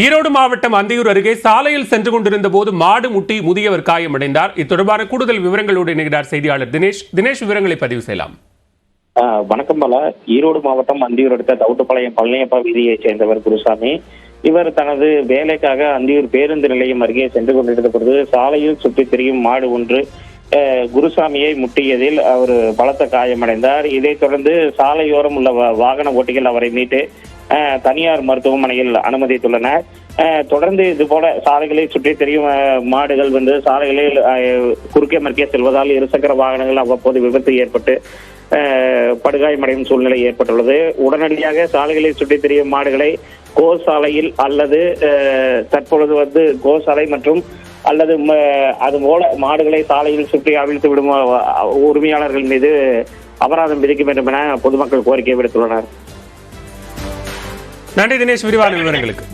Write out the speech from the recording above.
ஈரோடு மாவட்டம் அந்தியூர் அருகே சாலையில் சென்று கொண்டிருந்த போது மாடு முட்டி முதியவர் காயமடைந்தார். இது தொடர்பான கூடுதல் விவரங்களோடு இணைகிறார் செய்தியாளர் தினேஷ். தினேஷ் விவரங்களை பதிவு செய்யலாம். வணக்கம் பாலா. ஈரோடு மாவட்டம் அந்தியூர் அடுத்த தவுட்டுப்பாளையம் பழனியப்பா வீதியைச் சேர்ந்தவர் குருசாமி. இவர் தனது வேலைக்காக அந்தியூர் பேருந்து நிலையம் அருகே சென்று கொண்டிருந்த பொழுது சாலையில் சுற்றித் திரியும் மாடு ஒன்று குருசாமியை முட்டியதில் அவர் பலத்த காயமடைந்தார். இதைத் தொடர்ந்து சாலையோரம் உள்ள வாகன ஓட்டிகள் அவரை மீட்டு தனியார் மருத்துவமனையில் அனுமதித்துள்ளனர். தொடர்ந்து இது போல சாலைகளை சுற்றி தெரியும் மாடுகள் வந்து சாலைகளில் குறுக்கே மறுக்கே செல்வதால் இருசக்கர வாகனங்கள் அவ்வப்போது விபத்து ஏற்பட்டு படுகாயமடையும் சூழ்நிலை ஏற்பட்டுள்ளது. உடனடியாக சாலைகளை சுற்றி தெரியும் மாடுகளை கோசாலையில் அல்லது தற்பொழுது வந்து கோசாலை மற்றும் அல்லது அது போல மாடுகளை சாலையில் சுற்றி அவிழ்த்து விடும் உரிமையாளர்கள் மீது அபராதம் விதிக்க வேண்டும் என பொதுமக்கள் கோரிக்கை விடுத்துள்ளனர். நன்றி தினேஷ் விரிவான விவரங்களுக்கு.